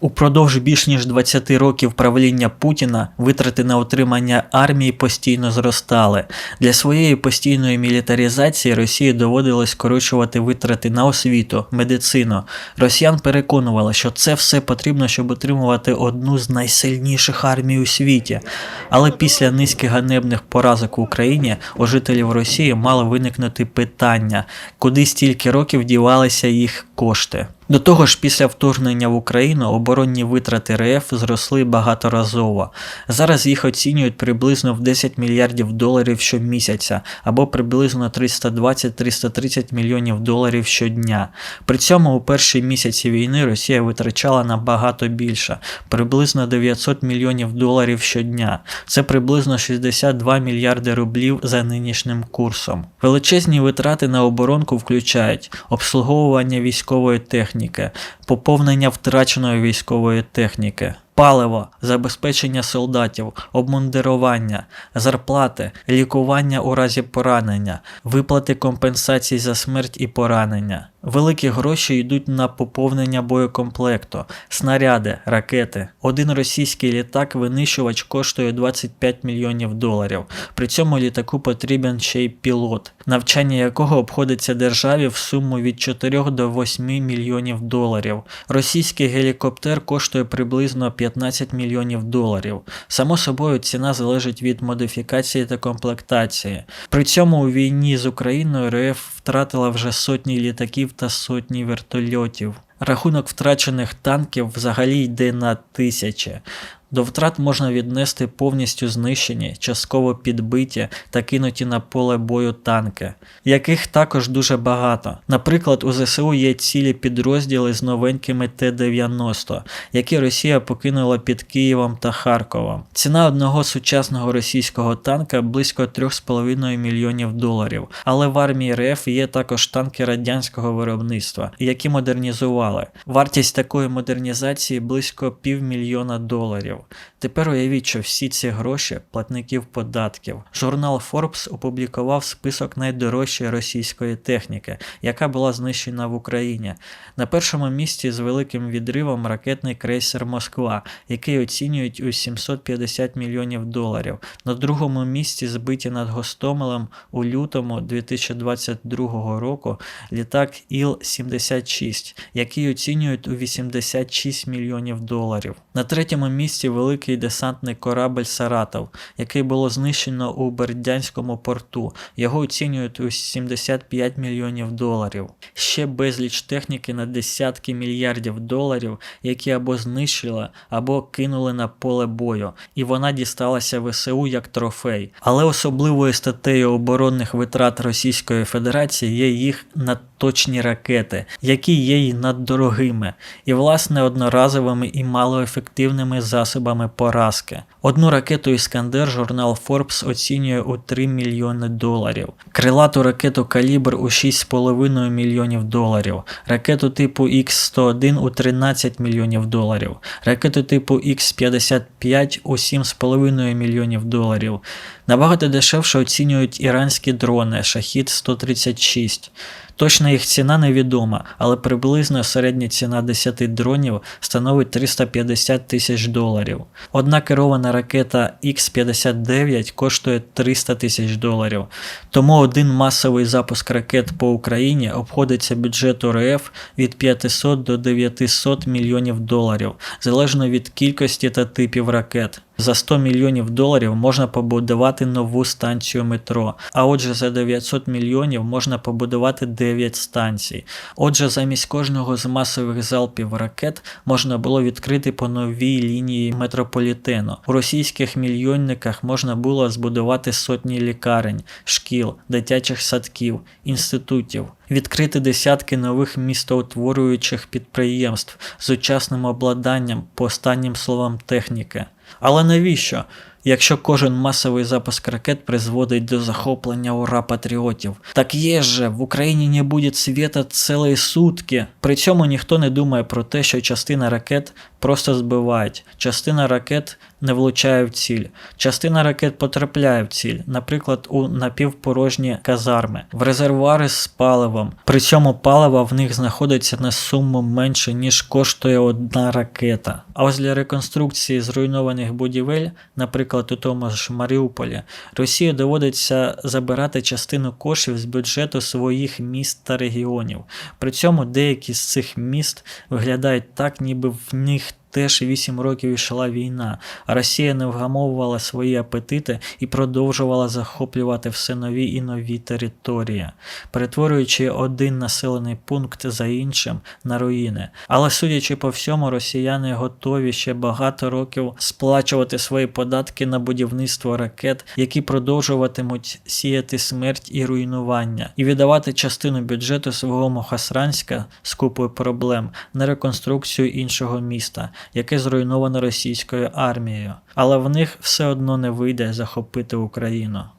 Упродовж більш ніж 20 років правління Путіна витрати на утримання армії постійно зростали. Для своєї постійної мілітаризації Росії доводилось скорочувати витрати на освіту, медицину. Росіян переконували, що це все потрібно, щоб утримувати одну з найсильніших армій у світі. Але після низки ганебних поразок в Україні у жителів Росії мало виникнути питання, куди стільки років дівалися їх кошти. До того ж, після вторгнення в Україну оборонні витрати РФ зросли багаторазово. Зараз їх оцінюють приблизно в 10 мільярдів доларів щомісяця або приблизно 320-330 мільйонів доларів щодня. При цьому у перші місяці війни Росія витрачала набагато більше приблизно 900 мільйонів доларів щодня. Це приблизно 62 мільярди рублів за нинішнім курсом. Величезні витрати на оборонку включають обслуговування військової техніки техніки, поповнення втраченої військової техніки, паливо, забезпечення солдатів, обмундирування, зарплати, лікування у разі поранення, виплати компенсацій за смерть і поранення. Великі гроші йдуть на поповнення боєкомплекту, снаряди, ракети. Один російський літак-винищувач коштує 25 мільйонів доларів. При цьому літаку потрібен ще й пілот, навчання якого обходиться державі в суму від 4 до 8 мільйонів доларів. Російський гелікоптер коштує приблизно 15 мільйонів доларів. Само собою, ціна залежить від модифікації та комплектації. При цьому у війні з Україною РФ втратила вже сотні літаків та сотні вертольотів. Рахунок втрачених танків взагалі йде на тисячі. До втрат можна віднести повністю знищені, частково підбиті та кинуті на поле бою танки, яких також дуже багато. Наприклад, у ЗСУ є цілі підрозділи з новенькими Т-90, які Росія покинула під Києвом та Харковом. Ціна одного сучасного російського танка близько 3,5 мільйонів доларів. Але в армії РФ є також танки радянського виробництва, які модернізували. Вартість такої модернізації близько півмільйона доларів. Тепер уявіть, що всі ці гроші платників податків. Журнал Forbes опублікував список найдорожчої російської техніки, яка була знищена в Україні. На першому місці з великим відривом ракетний крейсер Москва, який оцінюють у 750 мільйонів доларів. На другому місці збиті над Гостомелем у лютому 2022 року літак Іл-76, який оцінюють у 86 мільйонів доларів. На третьому місці великий десантний корабль Саратов, який було знищено у Бердянському порту. Його оцінюють у 75 мільйонів доларів. Ще безліч техніки на десятки мільярдів доларів, які або знищили, або кинули на поле бою, і вона дісталася ВСУ як трофей. Але особливою статтею оборонних витрат Російської Федерації є їх надточні ракети, які є й наддорогими, і власне одноразовими і малоефективними засобами поразки. Одну ракету Іскандер журнал Forbes оцінює у 3 мільйони доларів, крилату ракету Калібр у 6,5 мільйонів доларів, ракету типу Х-101 у 13 мільйонів доларів, ракету типу Х-55 у 7,5 мільйонів доларів. Набагато дешевше оцінюють іранські дрони Шахід 136. Точна їх ціна невідома, але приблизно середня ціна 10 дронів становить 350 тисяч доларів. Одна керована ракета Х-59 коштує 300 тисяч доларів. Тому один масовий запуск ракет по Україні обходиться бюджету РФ від 500 до 900 мільйонів доларів, залежно від кількості та типів ракет. За 100 мільйонів доларів можна побудувати нову станцію метро, а отже, за 900 мільйонів можна побудувати 9 станцій. Отже, замість кожного з масових залпів ракет можна було відкрити по новій лінії метрополітену. У російських мільйонниках можна було збудувати сотні лікарень, шкіл, дитячих садків, інститутів. Відкрити десятки нових містоутворюючих підприємств з сучасним обладнанням по останнім словам техніки. Але навіщо? Якщо кожен масовий запуск ракет призводить до захоплення ура патріотів. Так є же, в Україні не буде світа цілої сутки. При цьому ніхто не думає про те, що частина ракет просто збивають, частина ракет не влучає в ціль, частина ракет потрапляє в ціль, наприклад, у напівпорожні казарми, в резервуари з паливом. При цьому паливо в них знаходиться на суму менше, ніж коштує одна ракета. А ось для реконструкції зруйнованих будівель, наприклад, у тому ж Маріуполі, Росії доводиться забирати частину коштів з бюджету своїх міст та регіонів. При цьому деякі з цих міст виглядають так, ніби в них теж 8 років йшла війна, Росія не вгамовувала свої апетити і продовжувала захоплювати все нові і нові території, перетворюючи один населений пункт за іншим на руїни. Але судячи по всьому, росіяни готові ще багато років сплачувати свої податки на будівництво ракет, які продовжуватимуть сіяти смерть і руйнування, і віддавати частину бюджету свого Мохасранська з купою проблем на реконструкцію іншого міста, яке зруйновано російською армією. Але в них все одно не вийде захопити Україну.